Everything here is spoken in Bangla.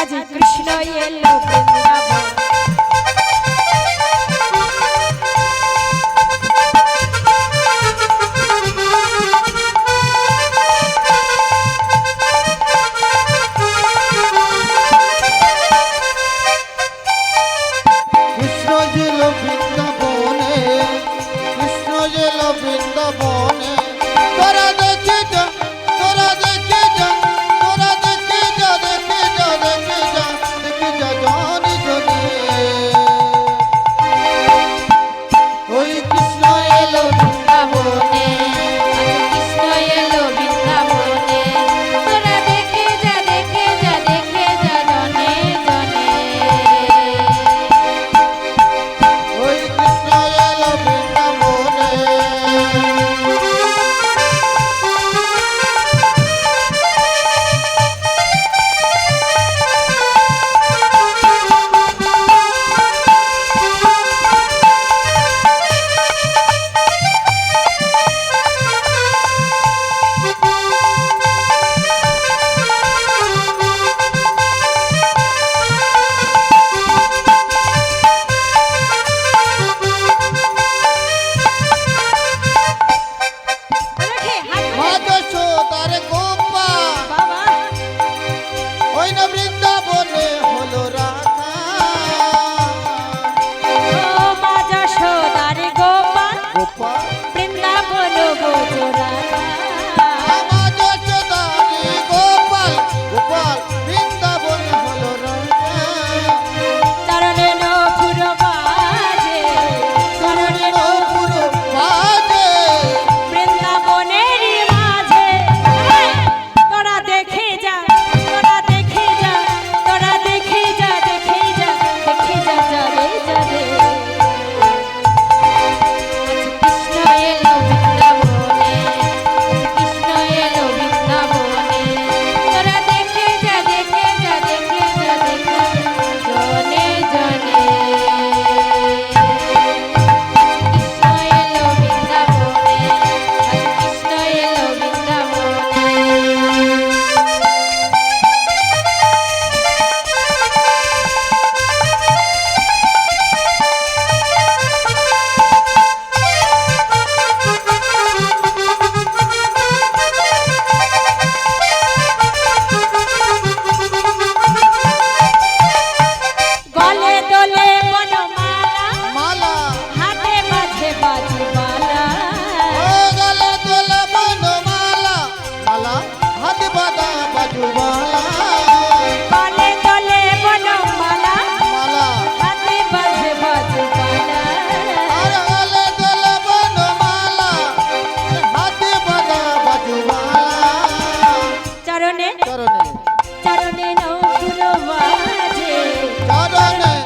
আজ কৃষ্ণ এলো বৃন্দাবন। বৃন্দাবনে কৃষ্ণ জেল বৃন্দাবনে তোরা চরণে চরণে নৌকুর মাঝে চরণে